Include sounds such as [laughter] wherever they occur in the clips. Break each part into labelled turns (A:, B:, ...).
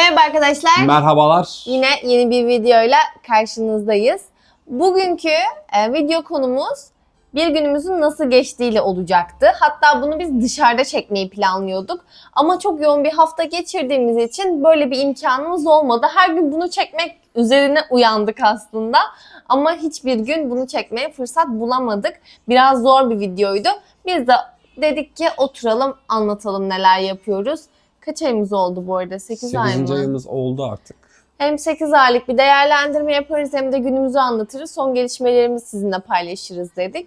A: Merhaba arkadaşlar.
B: Merhabalar.
A: Yine yeni bir videoyla karşınızdayız. Bugünkü e, video konumuz bir günümüzün nasıl geçtiğiyle olacaktı. Hatta bunu biz dışarıda çekmeyi planlıyorduk. Ama çok yoğun bir hafta geçirdiğimiz için böyle bir imkanımız olmadı. Her gün bunu çekmek üzerine uyandık aslında. Ama hiçbir gün bunu çekmeye fırsat bulamadık. Biraz zor bir videoydu. Biz de dedik ki oturalım anlatalım neler yapıyoruz. Kaç ayımız oldu bu arada? 8, ay
B: 8.
A: mı?
B: ayımız oldu artık.
A: Hem 8 aylık bir değerlendirme yaparız hem de günümüzü anlatırız. Son gelişmelerimizi sizinle paylaşırız dedik.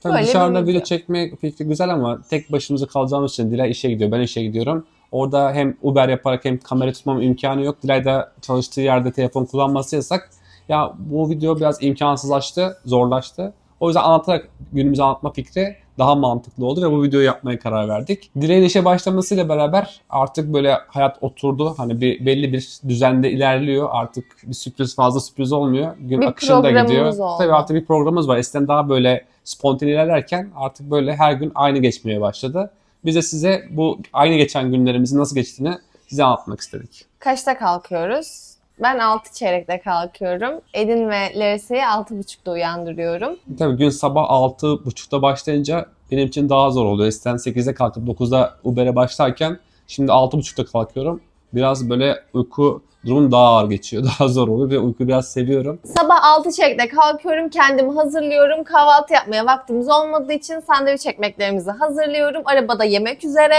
B: Tabii
A: Böyle
B: dışarıda
A: video.
B: video çekme fikri güzel ama tek başımıza kalacağımız için Dilay işe gidiyor, ben işe gidiyorum. Orada hem Uber yaparak hem kamera tutmam imkanı yok. Dilay da çalıştığı yerde telefon kullanması yasak. Ya bu video biraz imkansızlaştı, zorlaştı. O yüzden anlatarak günümüzü anlatma fikri daha mantıklı oldu ve bu videoyu yapmaya karar verdik. Dilay'ın işe başlamasıyla beraber artık böyle hayat oturdu. Hani bir belli bir düzende ilerliyor. Artık bir sürpriz fazla sürpriz olmuyor. Gün
A: Bir
B: akışında gidiyor.
A: oldu.
B: Tabii artık bir programımız var. Eskiden daha böyle spontane ilerlerken artık böyle her gün aynı geçmeye başladı. Biz de size bu aynı geçen günlerimizin nasıl geçtiğini size anlatmak istedik.
A: Kaçta kalkıyoruz? Ben 6 çeyrekte kalkıyorum. Edin ve Larissa'yı 6.30'da uyandırıyorum.
B: Tabii gün sabah 6.30'da başlayınca benim için daha zor oluyor. Eskiden 8'de kalkıp 9'da Uber'e başlarken şimdi 6.30'da kalkıyorum. Biraz böyle uyku durumum daha ağır geçiyor. [laughs] Daha zor oluyor ve uyku biraz seviyorum.
A: Sabah 6 çeyrekte kalkıyorum, kendimi hazırlıyorum. Kahvaltı yapmaya vaktimiz olmadığı için sandviç ekmeklerimizi hazırlıyorum. Arabada yemek üzere.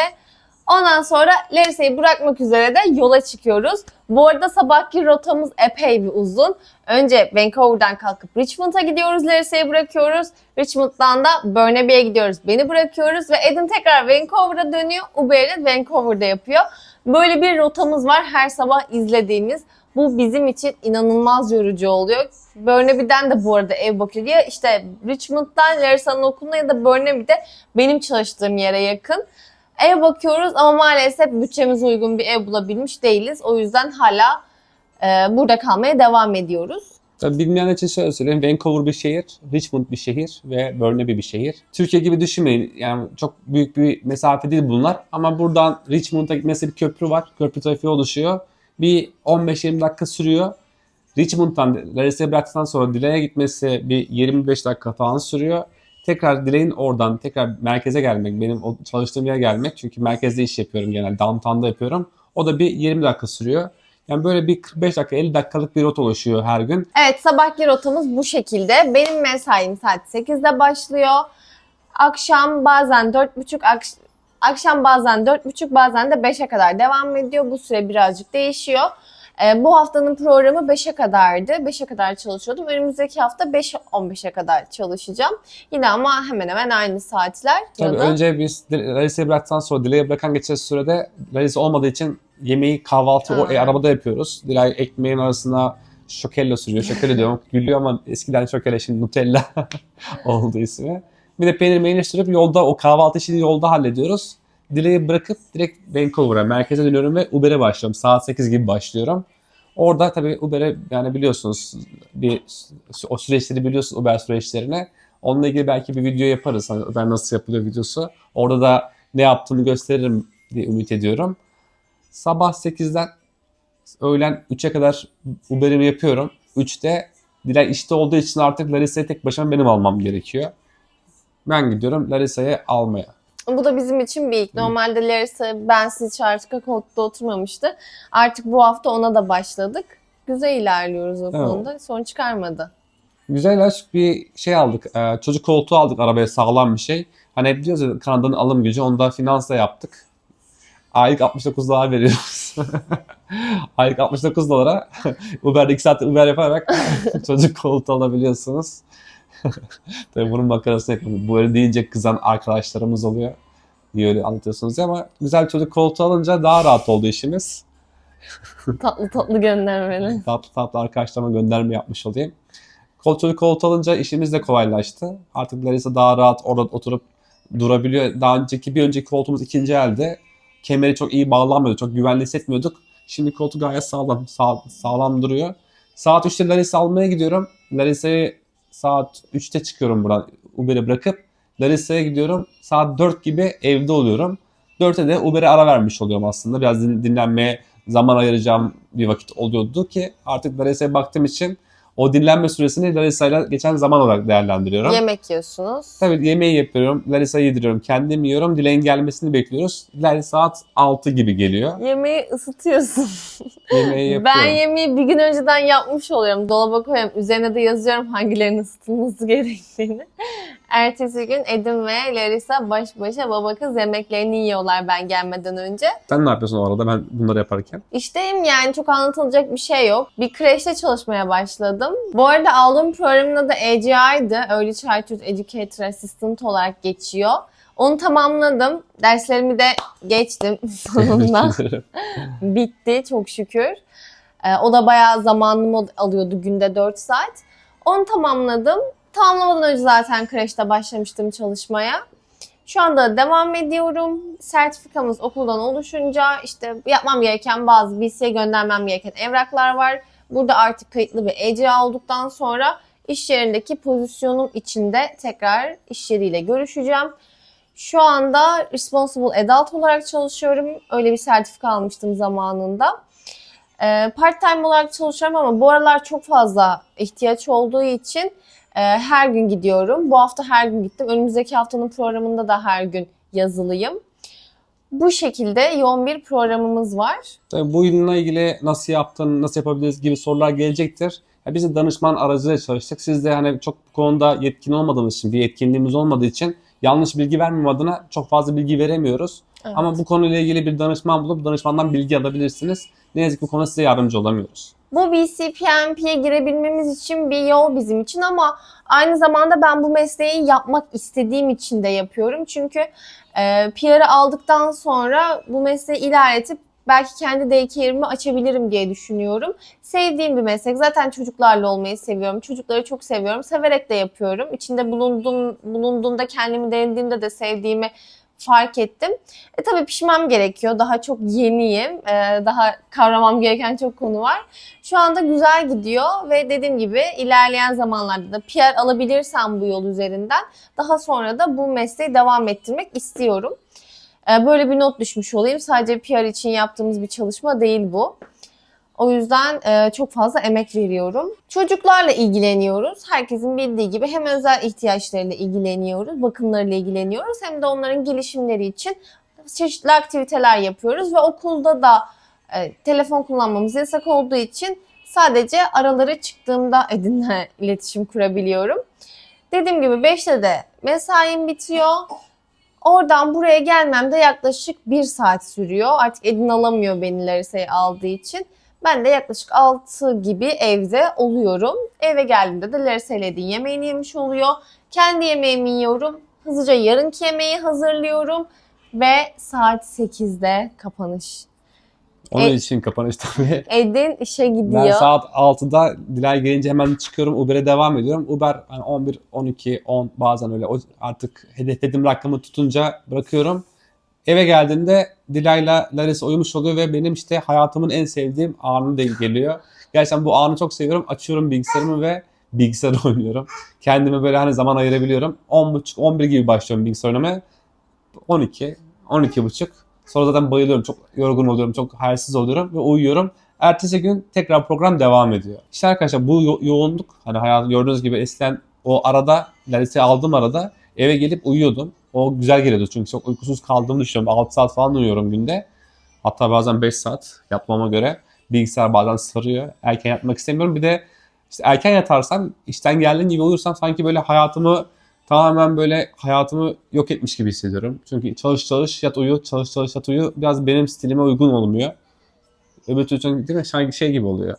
A: Ondan sonra Larissa'yı bırakmak üzere de yola çıkıyoruz. Bu arada sabahki rotamız epey bir uzun. Önce Vancouver'dan kalkıp Richmond'a gidiyoruz, Larissa'yı bırakıyoruz. Richmond'dan da Burnaby'ye gidiyoruz, beni bırakıyoruz. Ve Edin tekrar Vancouver'a dönüyor, Uber'i Vancouver'da yapıyor. Böyle bir rotamız var her sabah izlediğimiz. Bu bizim için inanılmaz yorucu oluyor. Burnaby'den de bu arada ev bakıyor. Ya işte Richmond'dan Larissa'nın okuluna ya da Burnaby'de benim çalıştığım yere yakın. Ev bakıyoruz ama maalesef bütçemize uygun bir ev bulabilmiş değiliz. O yüzden hala e, burada kalmaya devam ediyoruz.
B: Tabii bilmeyenler için şöyle söyleyeyim. Vancouver bir şehir, Richmond bir şehir ve Burnaby bir şehir. Türkiye gibi düşünmeyin. Yani çok büyük bir mesafe değil bunlar. Ama buradan Richmond'a gitmesi bir köprü var. Köprü trafiği oluşuyor. Bir 15-20 dakika sürüyor. Richmond'dan Larissa'ya bıraktıktan sonra Dilay'a gitmesi bir 25 dakika falan sürüyor. Tekrar Dilay'ın oradan tekrar merkeze gelmek, benim çalıştığım yere gelmek. Çünkü merkezde iş yapıyorum genelde, downtown'da yapıyorum. O da bir 20 dakika sürüyor. Yani böyle bir 45 dakika 50 dakikalık bir rota oluşuyor her gün.
A: Evet sabahki rotamız bu şekilde. Benim mesaim saat 8'de başlıyor. Akşam bazen 4.30 akş- akşam bazen 4.30 bazen de 5'e kadar devam ediyor. Bu süre birazcık değişiyor. Ee, bu haftanın programı 5'e kadardı. 5'e kadar çalışıyordum. Önümüzdeki hafta 5-15'e kadar çalışacağım. Yine ama hemen hemen aynı saatler.
B: Tabii
A: da-
B: önce biz Larissa'yı bıraktıktan sonra Dilay'ı bırakan geçen sürede Larissa olmadığı için yemeği kahvaltı o e, arabada yapıyoruz. Dilay ekmeğin arasına şokella sürüyor. Şokella diyorum. [laughs] Gülüyor ama eskiden şokella şimdi Nutella [laughs] oldu ismi. Bir de peynir meynir sürüp yolda o kahvaltı işini yolda hallediyoruz. Dilay'ı bırakıp direkt Vancouver'a, merkeze dönüyorum ve Uber'e başlıyorum. Saat 8 gibi başlıyorum. Orada tabii Uber'e yani biliyorsunuz bir o süreçleri biliyorsunuz Uber süreçlerini. Onunla ilgili belki bir video yaparız. Hani Uber nasıl yapılıyor videosu. Orada da ne yaptığını gösteririm diye ümit ediyorum. Sabah 8'den öğlen 3'e kadar Uber'imi yapıyorum. 3'te Dilay işte olduğu için artık Larissa'yı tek başıma benim almam gerekiyor. Ben gidiyorum Larissa'yı almaya.
A: Bu da bizim için bir ilk. Normalde Larissa bensiz arka koltukta oturmamıştı. Artık bu hafta ona da başladık. Güzel ilerliyoruz o
B: Evet.
A: konuda. Sorun çıkarmadı.
B: Güzel aşk bir şey aldık. Ee, çocuk koltuğu aldık arabaya sağlam bir şey. Hani hep diyoruz ya Kanada'nın alım gücü. Onu da finansla yaptık. Aylık 69 dolar veriyoruz. [laughs] Aylık 69 dolara [laughs] Uber'de 2 saattir Uber yaparak [laughs] çocuk koltuğu alabiliyorsunuz. [laughs] Tabii bunun makarasını yapıyorum. Böyle deyince kızan arkadaşlarımız oluyor. Niye öyle anlatıyorsunuz diye ama güzel bir çocuk koltuğu alınca daha rahat oldu işimiz. [laughs]
A: Tatlı tatlı göndermeli.
B: tatlı tatlı arkadaşlarıma gönderme yapmış olayım. Kol çocuk koltuğu alınca işimiz de kolaylaştı. Artık Larissa daha rahat orada oturup durabiliyor. Daha önceki bir önceki koltuğumuz ikinci elde. Kemeri çok iyi bağlanmıyordu. Çok güvenli hissetmiyorduk. Şimdi koltuk gayet sağlam. Sağ, sağlam duruyor. Saat 3'te Larissa almaya gidiyorum. Larissa'yı saat 3'te çıkıyorum buradan Uber'e bırakıp Larissa'ya gidiyorum. Saat 4 gibi evde oluyorum. 4'te de Uber'e ara vermiş oluyorum aslında. Biraz din- dinlenmeye zaman ayıracağım bir vakit oluyordu ki artık Larisa'ya baktığım için o dinlenme süresini Larisa'yla geçen zaman olarak değerlendiriyorum.
A: Yemek yiyorsunuz.
B: Tabii yemeği yapıyorum, Larisa'yı yediriyorum, kendim yiyorum, Dilay'ın gelmesini bekliyoruz. Dilay saat 6 gibi geliyor.
A: Yemeği ısıtıyorsun.
B: Yemeği [laughs] yapıyorum.
A: Ben yemeği bir gün önceden yapmış oluyorum. Dolaba koyuyorum. Üzerine de yazıyorum hangilerinin ısıtılması gerektiğini. Ertesi gün Edim ve Larissa baş başa baba kız yemeklerini yiyorlar ben gelmeden önce.
B: Sen ne yapıyorsun o arada ben bunları yaparken?
A: İşteyim yani çok anlatılacak bir şey yok. Bir kreşte çalışmaya başladım. Bu arada aldığım programın adı AGI'dı. Early Childhood Educator Assistant olarak geçiyor. Onu tamamladım. Derslerimi de geçtim [laughs] sonunda. [laughs] Bitti çok şükür. Ee, o da bayağı zamanımı alıyordu günde 4 saat. Onu tamamladım. Tamamlamadan önce zaten kreşte başlamıştım çalışmaya. Şu anda devam ediyorum. Sertifikamız okuldan oluşunca işte yapmam gereken bazı BC'ye göndermem gereken evraklar var. Burada artık kayıtlı bir ECA olduktan sonra iş yerindeki pozisyonum içinde tekrar iş yeriyle görüşeceğim. Şu anda Responsible Adult olarak çalışıyorum. Öyle bir sertifika almıştım zamanında. Ee, part time olarak çalışıyorum ama bu aralar çok fazla ihtiyaç olduğu için her gün gidiyorum. Bu hafta her gün gittim. Önümüzdeki haftanın programında da her gün yazılıyım. Bu şekilde yoğun bir programımız var.
B: Tabii bu ürünle ilgili nasıl yaptın, nasıl yapabiliriz gibi sorular gelecektir. Ya biz de danışman aracılığıyla çalıştık. Siz de hani çok bu konuda yetkin olmadığınız için, bir yetkinliğimiz olmadığı için yanlış bilgi vermem adına çok fazla bilgi veremiyoruz.
A: Evet.
B: Ama bu konuyla ilgili bir danışman bulup danışmandan bilgi alabilirsiniz. Ne yazık ki bu konuda size yardımcı olamıyoruz.
A: Bu BCPMP'ye girebilmemiz için bir yol bizim için ama aynı zamanda ben bu mesleği yapmak istediğim için de yapıyorum. Çünkü e, PR'ı aldıktan sonra bu mesleği ilerletip belki kendi daycare'imi açabilirim diye düşünüyorum. Sevdiğim bir meslek. Zaten çocuklarla olmayı seviyorum. Çocukları çok seviyorum. Severek de yapıyorum. İçinde bulunduğum, bulunduğumda kendimi denediğimde de sevdiğimi fark ettim. E tabii pişmem gerekiyor. Daha çok yeniyim. E, daha kavramam gereken çok konu var. Şu anda güzel gidiyor ve dediğim gibi ilerleyen zamanlarda da PR alabilirsem bu yol üzerinden daha sonra da bu mesleği devam ettirmek istiyorum. E, Böyle bir not düşmüş olayım. Sadece PR için yaptığımız bir çalışma değil bu. O yüzden e, çok fazla emek veriyorum. Çocuklarla ilgileniyoruz. Herkesin bildiği gibi hem özel ihtiyaçlarıyla ilgileniyoruz, bakımlarıyla ilgileniyoruz hem de onların gelişimleri için çeşitli aktiviteler yapıyoruz ve okulda da e, telefon kullanmamız yasak olduğu için sadece araları çıktığımda [laughs] Edin'le iletişim kurabiliyorum. Dediğim gibi 5'te de mesaim bitiyor. Oradan buraya gelmem de yaklaşık 1 saat sürüyor. Artık Edin alamıyor beni Larisa'yı aldığı için. Ben de yaklaşık 6 gibi evde oluyorum. Eve geldiğimde de Larissa ile yemeğini yemiş oluyor. Kendi yemeğimi yiyorum. Hızlıca yarınki yemeği hazırlıyorum. Ve saat 8'de kapanış.
B: Onun
A: E-
B: için kapanış tabii.
A: Edin işe gidiyor.
B: Ben saat 6'da Dilay gelince hemen çıkıyorum. Uber'e devam ediyorum. Uber hani 11, 12, 10 bazen öyle artık hedeflediğim rakamı tutunca bırakıyorum. Eve geldiğimde Dilay'la Larissa uyumuş oluyor ve benim işte hayatımın en sevdiğim anı denk geliyor. Gerçekten bu anı çok seviyorum. Açıyorum bilgisayarımı ve bilgisayar [laughs] oynuyorum. Kendime böyle hani zaman ayırabiliyorum. 10.30, 11 gibi başlıyorum bilgisayar oynamaya. 12, 12.30. Sonra zaten bayılıyorum. Çok yorgun oluyorum. Çok halsiz oluyorum ve uyuyorum. Ertesi gün tekrar program devam ediyor. İşte arkadaşlar bu yo- yoğunluk hani hayat gördüğünüz gibi eskiden o arada Larissa'yı aldığım arada eve gelip uyuyordum. O güzel geliyordu çünkü çok uykusuz kaldığımı düşünüyorum. 6 saat falan uyuyorum günde. Hatta bazen 5 saat yatmama göre. Bilgisayar bazen sarıyor. Erken yatmak istemiyorum. Bir de işte erken yatarsam, işten geldiğim gibi uyursam sanki böyle hayatımı tamamen böyle hayatımı yok etmiş gibi hissediyorum. Çünkü çalış çalış yat uyu, çalış çalış yat uyu biraz benim stilime uygun olmuyor. Öbür türlü değil mi? Sanki şey gibi oluyor.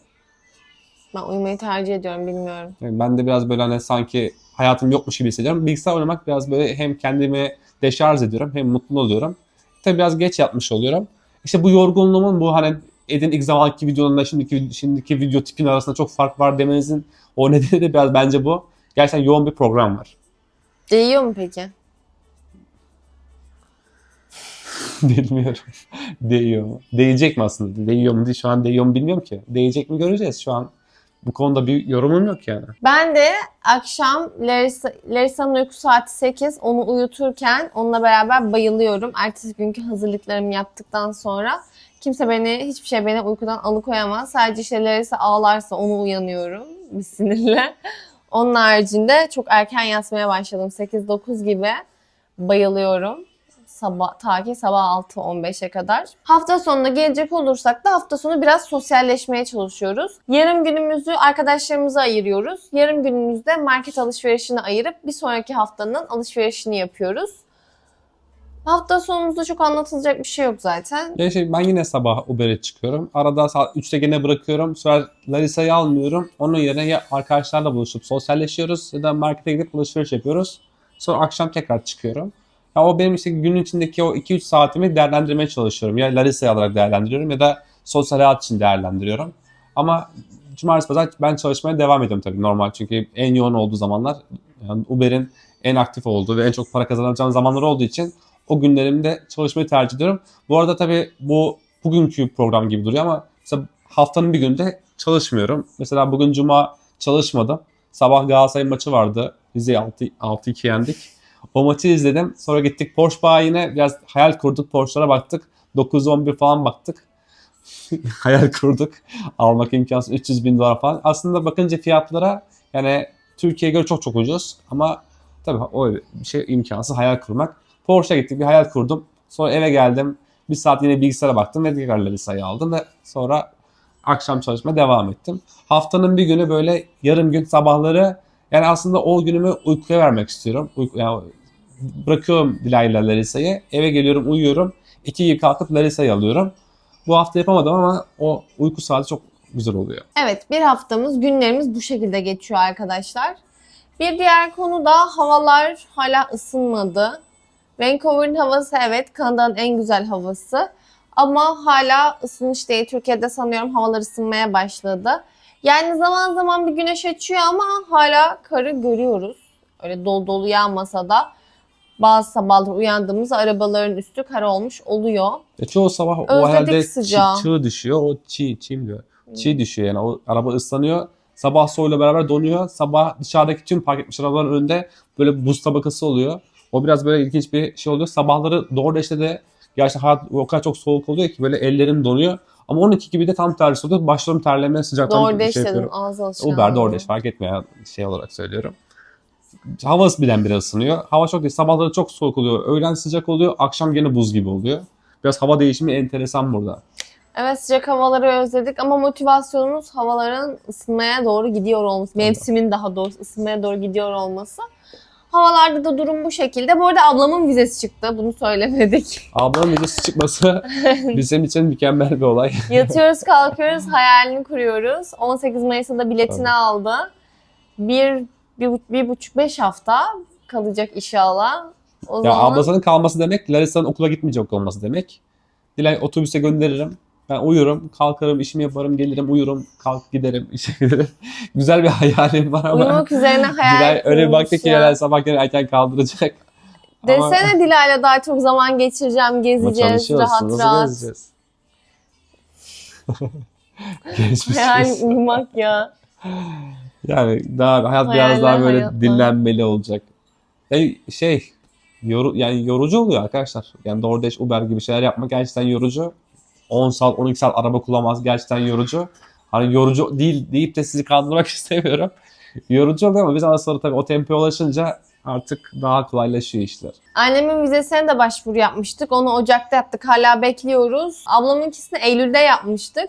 A: Ben uyumayı tercih ediyorum bilmiyorum.
B: Yani ben de biraz böyle hani sanki hayatım yokmuş gibi hissediyorum. Bilgisayar oynamak biraz böyle hem kendimi deşarj ediyorum hem mutlu oluyorum. Tabii biraz geç yatmış oluyorum. İşte bu yorgunluğumun bu hani Edin ilk zamanki videolarında şimdiki, şimdiki video tipin arasında çok fark var demenizin o [laughs] nedeni de biraz bence bu. Gerçekten yoğun bir program var.
A: Değiyor mu peki? [laughs]
B: Bilmiyorum. [laughs] Değiyor mu? Değecek mi aslında? Değiyor mu. Şu an değiyor mu bilmiyorum ki. Değecek mi göreceğiz şu an. Bu konuda bir yorumum yok yani.
A: Ben de akşam Larissa, Larissa'nın uyku saati 8. Onu uyuturken onunla beraber bayılıyorum. Ertesi günkü hazırlıklarımı yaptıktan sonra Kimse beni, hiçbir şey beni uykudan alıkoyamaz. Sadece işte Larissa ağlarsa onu uyanıyorum [laughs] bir sinirle. Onun haricinde çok erken yatmaya başladım. 8-9 gibi bayılıyorum. Sabah, ta ki sabah 6-15'e kadar. Hafta sonuna gelecek olursak da hafta sonu biraz sosyalleşmeye çalışıyoruz. Yarım günümüzü arkadaşlarımıza ayırıyoruz. Yarım günümüzde market alışverişini ayırıp bir sonraki haftanın alışverişini yapıyoruz. Hafta sonumuzda çok anlatılacak bir şey yok zaten.
B: Ya şey, ben yine sabah Uber'e çıkıyorum. Arada saat 3'te gene bırakıyorum. Sonra Larissa'yı almıyorum. Onun yerine ya arkadaşlarla buluşup sosyalleşiyoruz ya da markete gidip alışveriş yapıyoruz. Sonra akşam tekrar çıkıyorum. Ya o benim işte günün içindeki o 2-3 saatimi değerlendirmeye çalışıyorum. Ya Larissa'yı alarak değerlendiriyorum ya da sosyal hayat için değerlendiriyorum. Ama cumartesi pazar ben çalışmaya devam ediyorum tabii normal. Çünkü en yoğun olduğu zamanlar yani Uber'in en aktif olduğu ve en çok para kazanacağım zamanlar olduğu için o günlerimde çalışmayı tercih ediyorum. Bu arada tabii bu bugünkü program gibi duruyor ama mesela haftanın bir günde çalışmıyorum. Mesela bugün cuma çalışmadım. Sabah Galatasaray maçı vardı. Rize'yi 6 6-2 yendik. O maçı izledim. Sonra gittik Porsche bayine biraz hayal kurduk. Porsche'lara baktık. 911 falan baktık. [laughs] hayal kurduk. Almak imkansız 300 bin dolar falan. Aslında bakınca fiyatlara yani Türkiye'ye göre çok çok ucuz. Ama tabii o bir şey imkansız hayal kurmak. Porsche'a gittik bir hayal kurdum. Sonra eve geldim. Bir saat yine bilgisayara baktım ve tekrar Larissa'yı aldım ve sonra akşam çalışmaya devam ettim. Haftanın bir günü böyle yarım gün sabahları yani aslında o günümü uykuya vermek istiyorum. Uyku, yani bırakıyorum Dilay'la Larissa'yı. Eve geliyorum uyuyorum. İki gibi kalkıp Larissa'yı alıyorum. Bu hafta yapamadım ama o uyku saati çok güzel oluyor.
A: Evet bir haftamız, günlerimiz bu şekilde geçiyor arkadaşlar. Bir diğer konu da havalar hala ısınmadı. Vancouver'ın havası evet Kanada'nın en güzel havası. Ama hala ısınmış değil. Türkiye'de sanıyorum havalar ısınmaya başladı. Yani zaman zaman bir güneş açıyor ama hala karı görüyoruz. Öyle dolu dolu yağmasa da bazı sabahlar uyandığımızda arabaların üstü kar olmuş oluyor.
B: E çoğu sabah o
A: Özledik
B: herhalde
A: sıcağı.
B: çi- çığ düşüyor. O çiğ, çiğ diyor. Çiğ düşüyor yani o araba ıslanıyor. Sabah soğuyla beraber donuyor. Sabah dışarıdaki tüm park etmiş arabaların önünde böyle buz tabakası oluyor. O biraz böyle ilginç bir şey oluyor. Sabahları DoorDash'te de gerçekten hayat o kadar çok soğuk oluyor ki böyle ellerim donuyor. Ama 12 gibi de tam tersi oluyor. Başlarım terlemeye sıcaktan
A: DoorDash
B: şey
A: dedim
B: yapıyorum.
A: ağız alışkanlığı.
B: Uber, DoorDash fark etmiyor şey olarak söylüyorum. Hava birdenbire ısınıyor. Hava çok değil. Sabahları çok soğuk oluyor. Öğlen sıcak oluyor. Akşam gene buz gibi oluyor. Biraz hava değişimi enteresan burada.
A: Evet sıcak havaları özledik ama motivasyonumuz havaların ısınmaya doğru gidiyor olması. Mevsimin daha doğrusu ısınmaya doğru gidiyor olması. Havalarda da durum bu şekilde. Bu arada ablamın vizesi çıktı. Bunu söylemedik. [laughs]
B: Ablanın videosu çıkması [laughs] bizim için mükemmel bir olay.
A: Yatıyoruz kalkıyoruz hayalini kuruyoruz. [laughs] 18 Mayıs'ta da biletini
B: Tabii.
A: aldı. Bir, bir, bir buçuk beş hafta kalacak inşallah. O
B: Ya
A: zaman
B: ablasının kalması demek Larissa'nın okula gitmeyecek olması demek. Dilay otobüse gönderirim. Ben uyurum, kalkarım, işimi yaparım, gelirim, uyurum, kalk giderim, işe [laughs] giderim. Güzel bir hayalim var ama
A: uyumak üzerine [laughs] hayal
B: Dilay öyle bir baktı ki. Dilay sabah gene erken kaldıracak. [laughs] Ama-
A: Desene Dilay'la daha çok zaman geçireceğim,
B: Ama
A: gezeceğiz, rahat
B: nasıl
A: rahat.
B: gezeceğiz?
A: Hayal uyumak ya.
B: Yani daha hayat biraz
A: Hayaller
B: daha böyle
A: hayatlar.
B: dinlenmeli olacak. Yani şey yoru, yani yorucu oluyor arkadaşlar. Yani DoorDash, Uber gibi şeyler yapmak gerçekten yorucu. 10 saat, 12 saat araba kullanmaz gerçekten yorucu. Hani yorucu değil deyip de sizi kandırmak [laughs] istemiyorum. Yorucu oluyor ama biz sonra tabii o tempoya ulaşınca artık daha kolaylaşıyor işler.
A: Annemin vizesine de başvuru yapmıştık. Onu Ocak'ta yaptık. Hala bekliyoruz. Ablamınkisini Eylül'de yapmıştık.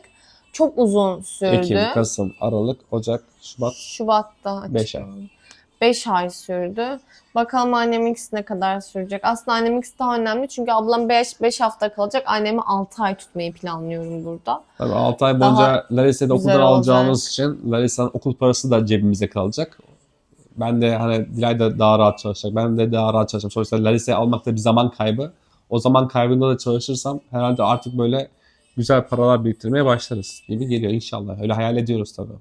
A: Çok uzun sürdü.
B: Ekim, Kasım, Aralık, Ocak, Şubat.
A: Şubat'ta
B: Beş ay.
A: 5 ay sürdü. Bakalım anneminkisi ne kadar sürecek. Aslında anneminkisi daha önemli çünkü ablam 5 5 hafta kalacak. Annemi 6 ay tutmayı planlıyorum burada.
B: Tabii 6 ay boyunca Larissa'yı da
A: güzel
B: okuldan
A: olacak.
B: alacağımız için Larissa'nın okul parası da cebimize kalacak. Ben de hani Dilay da daha rahat çalışacak. Ben de daha rahat çalışacağım. Sonuçta Larissa'yı almak da bir zaman kaybı. O zaman kaybında da çalışırsam herhalde artık böyle güzel paralar biriktirmeye başlarız gibi geliyor inşallah. Öyle hayal ediyoruz tabii.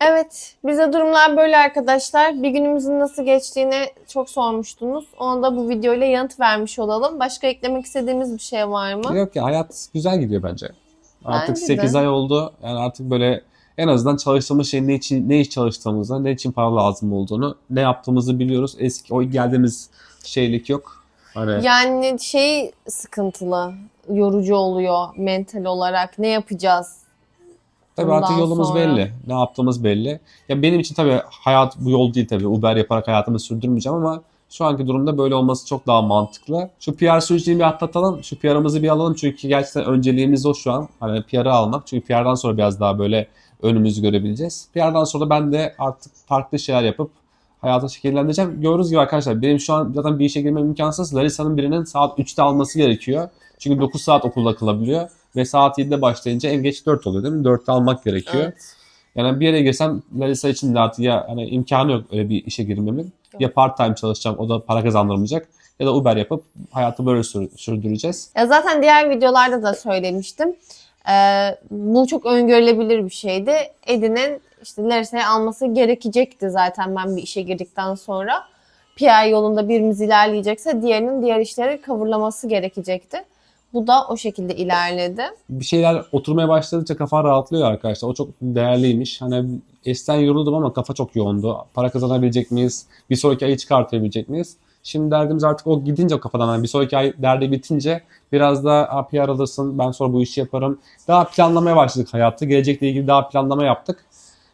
A: Evet, bize durumlar böyle arkadaşlar. Bir günümüzün nasıl geçtiğini çok sormuştunuz. Ona da bu videoyla yanıt vermiş olalım. Başka eklemek istediğimiz bir şey var mı?
B: Yok ya hayat güzel gidiyor bence. Artık
A: Bence de.
B: 8 ay oldu. Yani artık böyle en azından çalıştığımız şeyin ne için ne iş çalıştığımızı, ne için para lazım olduğunu, ne yaptığımızı biliyoruz. Eski o geldiğimiz şeylik yok. Hani
A: Yani şey sıkıntılı. Yorucu oluyor mental olarak. Ne yapacağız?
B: Tabii artık yolumuz
A: sonra-
B: belli. Ne yaptığımız belli. Ya benim için tabii hayat bu yol değil tabii. Uber yaparak hayatımı sürdürmeyeceğim ama şu anki durumda böyle olması çok daha mantıklı. Şu PR sürecini bir atlatalım. Şu PR'ımızı bir alalım çünkü gerçekten önceliğimiz o şu an. Hani PR'ı almak. Çünkü PR'dan sonra biraz daha böyle önümüzü görebileceğiz. PR'dan sonra ben de artık farklı şeyler yapıp hayatı şekillendireceğim. Gördüğünüz gibi arkadaşlar benim şu an zaten bir işe girmem imkansız. Larissa'nın birinin saat 3'te alması gerekiyor. Çünkü 9 saat okulda kalabiliyor. Ve saat 7'de başlayınca en geç 4 oluyor değil mi? 4'te almak gerekiyor.
A: Evet.
B: Yani bir yere girsem Larissa için de artık ya hani imkanı yok öyle bir işe girmemin. Ya part time çalışacağım o da para kazandırmayacak ya da Uber yapıp hayatı böyle sür- sürdüreceğiz.
A: Ya zaten diğer videolarda da söylemiştim. Ee, bu çok öngörülebilir bir şeydi. Edin'in işte Larissa'yı alması gerekecekti zaten ben bir işe girdikten sonra. PR yolunda birimiz ilerleyecekse diğerinin diğer işleri kavurlaması gerekecekti. Bu da o şekilde ilerledi.
B: Bir şeyler oturmaya başladıkça kafa rahatlıyor arkadaşlar. O çok değerliymiş. Hani eskiden yoruldum ama kafa çok yoğundu. Para kazanabilecek miyiz? Bir sonraki ayı çıkartabilecek miyiz? Şimdi derdimiz artık o gidince kafadan. Yani bir sonraki ay derdi bitince biraz daha "Aa, PR alırsın ben sonra bu işi yaparım. Daha planlamaya başladık hayatı. Gelecekle ilgili daha planlama yaptık.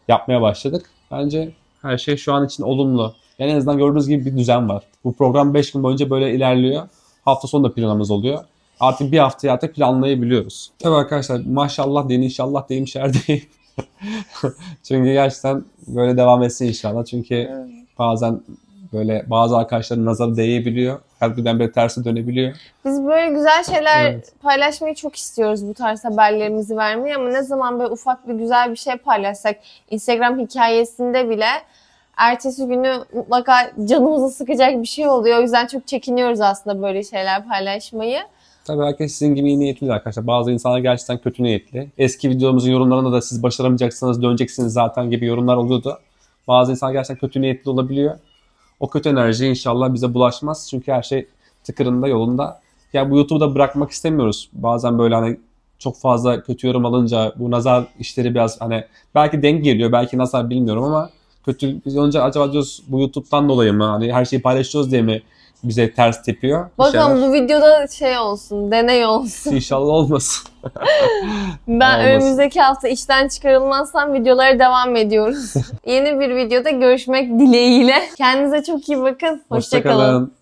B: Yapmaya başladık. Bence her şey şu an için olumlu. Yani en azından gördüğünüz gibi bir düzen var. Bu program 5 gün boyunca böyle ilerliyor. Hafta sonu da planımız oluyor. Artık bir haftaya artık planlayabiliyoruz. Tabii arkadaşlar maşallah deyin inşallah deyim şer deyin. [laughs] Çünkü gerçekten böyle devam etsin inşallah. Çünkü bazen böyle bazı arkadaşların nazarı değebiliyor. Her birden tersi dönebiliyor.
A: Biz böyle güzel şeyler
B: Evet.
A: paylaşmayı çok istiyoruz bu tarz haberlerimizi vermeyi ama ne zaman böyle ufak bir güzel bir şey paylaşsak Instagram hikayesinde bile ertesi günü mutlaka canımızı sıkacak bir şey oluyor. O yüzden çok çekiniyoruz aslında böyle şeyler paylaşmayı.
B: Tabii herkes sizin gibi iyi niyetli arkadaşlar. Bazı insanlar gerçekten kötü niyetli. Eski videomuzun yorumlarında da siz başaramayacaksınız, döneceksiniz zaten gibi yorumlar oluyordu. Bazı insanlar gerçekten kötü niyetli olabiliyor. O kötü enerji inşallah bize bulaşmaz. Çünkü her şey tıkırında, yolunda. Ya bu YouTube'u da bırakmak istemiyoruz. Bazen böyle hani çok fazla kötü yorum alınca bu nazar işleri biraz hani belki denk geliyor, belki nazar bilmiyorum ama kötü biz önce acaba diyoruz bu YouTube'dan dolayı mı? Hani her şeyi paylaşıyoruz diye mi bize ters tepiyor?
A: Bakalım bu videoda şey olsun, deney olsun. [laughs]
B: İnşallah olmasın. [laughs]
A: Ben
B: Olmasın.
A: önümüzdeki hafta işten çıkarılmazsam videolara devam ediyoruz. [laughs] Yeni bir videoda görüşmek dileğiyle. Kendinize çok iyi bakın. Hoşçakalın.
B: Hoşçakalın.